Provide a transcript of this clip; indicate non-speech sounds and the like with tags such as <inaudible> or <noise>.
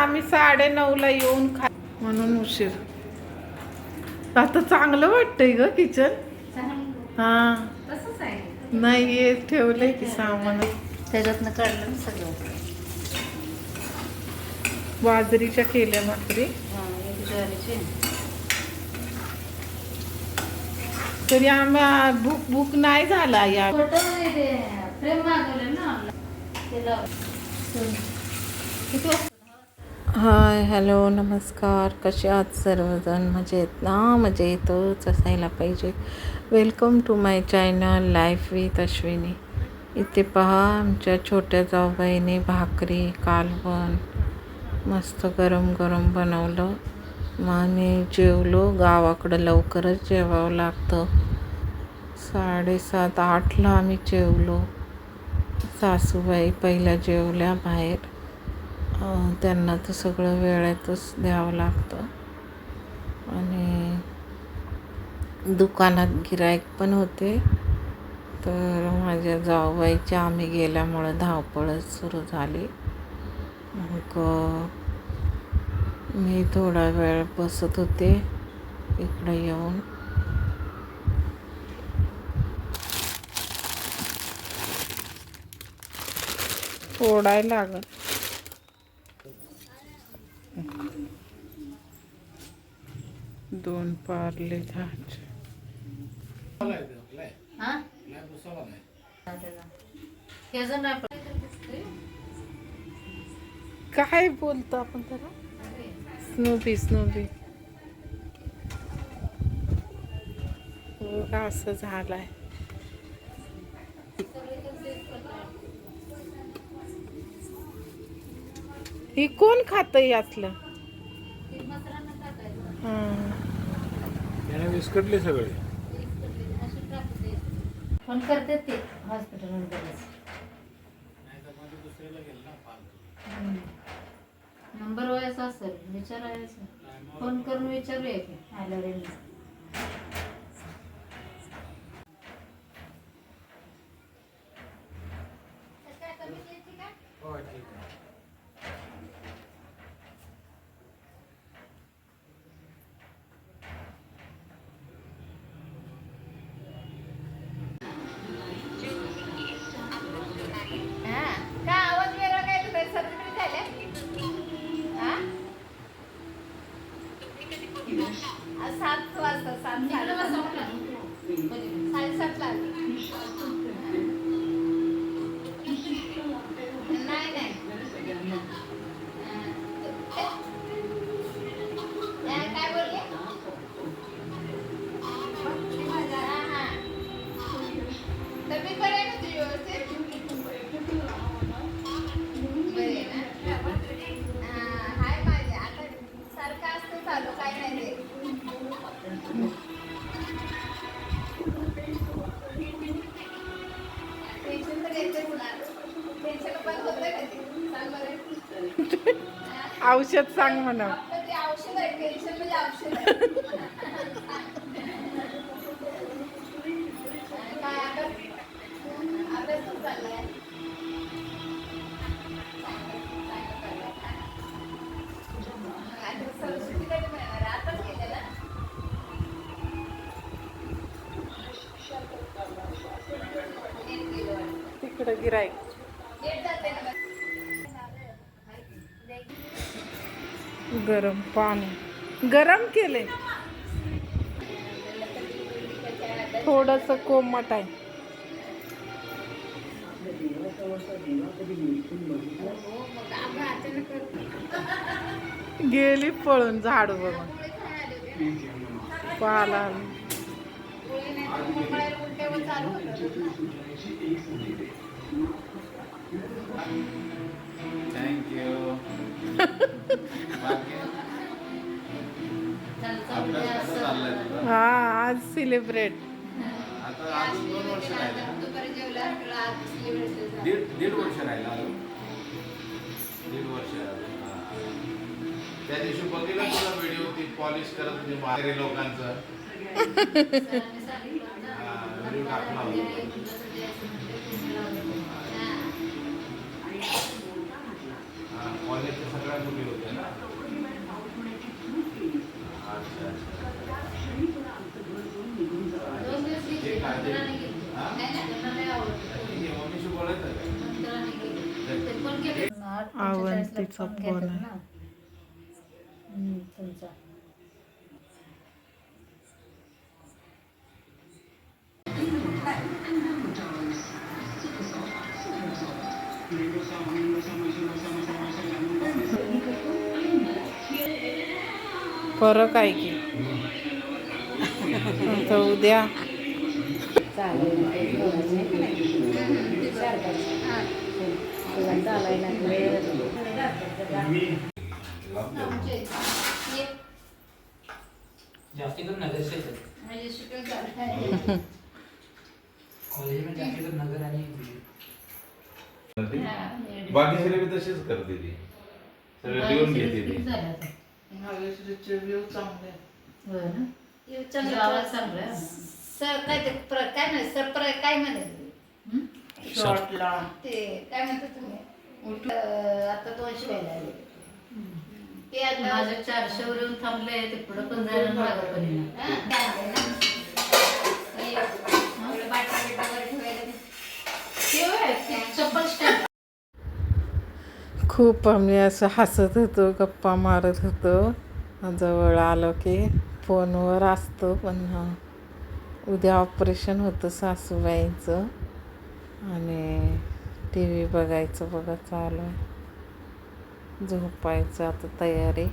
आम्ही साडे ला येऊन खा म्हणून उशीर. आता चांगलं वाटतंय ग किचन. हा. नाही हे ठेवलंय की सामान. त्याच्यातनं काढलं सगळं. बाजरीच्या केल्या हा, ज्वारीची. तरी आम्हा भूक भूक नाही झाला या. किती? हाय हॅलो नमस्कार. कसे आहात सर्वजण? मजेत ना? मजेतच असायला पाहिजे. Welcome to my channel life with Ashwini इथे पहा आमच्या छोट्या जाऊबाईने भाकरी कालवण मस्त गरम गरम बनवलं. मग आम्ही जेवलो गावाकडं लवकरच जेवावं लागतं. साडेसात आठला आम्ही जेवलो. सासूबाई पहिल्या जेवल्या बाहेर. त्यांना तर सगळं वेळेतच द्यावं लागतं. आणि दुकानात गिऱ्हाईक पण होते. तर माझ्या जाऊबाईची आम्ही गेल्यामुळं धावपळच सुरू झाली. मग मी थोडा वेळ बसत होते इकडं येऊन. फोडायला लागत दोन पारले हा? पण. काय बोलतो आपण त्याला स्नूपी स्नूपी हो का असं झालंय ही कोण खात यातलं हां त्याने विस्कटले सगळे. फोन करतात ते हॉस्पिटल नंबर व्हायचा असेल विचारायचं. फोन करून विचारूया की. आल्यावर सात वाजता सात साडेसातला औषध सांग म्हणा. तिकडं गिराईक गरम पाणी. गरम केले थोडस कोमट आहे. गेली पळून झाड बघून. पाला थँक्यू हा आज सेलिब्रेट. दीड वर्ष राहिलं दीड वर्ष. त्या दिवशी <laughs> बघितलं तुला व्हिडिओ ती पॉलिश करत होती माहेरी लोकांचं व्हिडिओ टाकला होता हा कॉलेजच्या सगळ्या मुली होत्या ना अच्छा अच्छा दोन दिवस हे गेली, काय ते? नंतर आणि गेली. हा? त्यांना नाही आवडलं. ठीक आहे, मम्मीशी बोलायचं का नंतर आणि गेली. ते पण गेले. अवंतीचा फोन आहे. हम्म, तुमचा. फरक आहे की. उद्या आमचे हे जास्ती करून नगर क्षेत्र म्हणजे शिकून चालू आहे. कॉलेज में जास्ती करून नगर आणि बाकी सगळे बी तशीच करते ती सगळं लिहून घेते ती झालं आता. होय ना? हे चांगलं गावात चांगलं आहे. सर काय ते प्र काय म्हणे? सर प्र काय म्हणे? हम्म? ते काय म्हणता तुम्ही? आता दोनशे व्हायला आले ते आता माझं चारशे वर येऊन थांबले ते पुढं पण जायला मागं पण येणार. खूप आम्ही असं हसत होतो गप्पा मारत होतो. जवळ आलो की फोनवर असतो पण उद्या ऑपरेशन होतं सासूबाईंचं आणि टी व्ही बघायचं बघा चालू आहे. झोपायचं आता तयारी.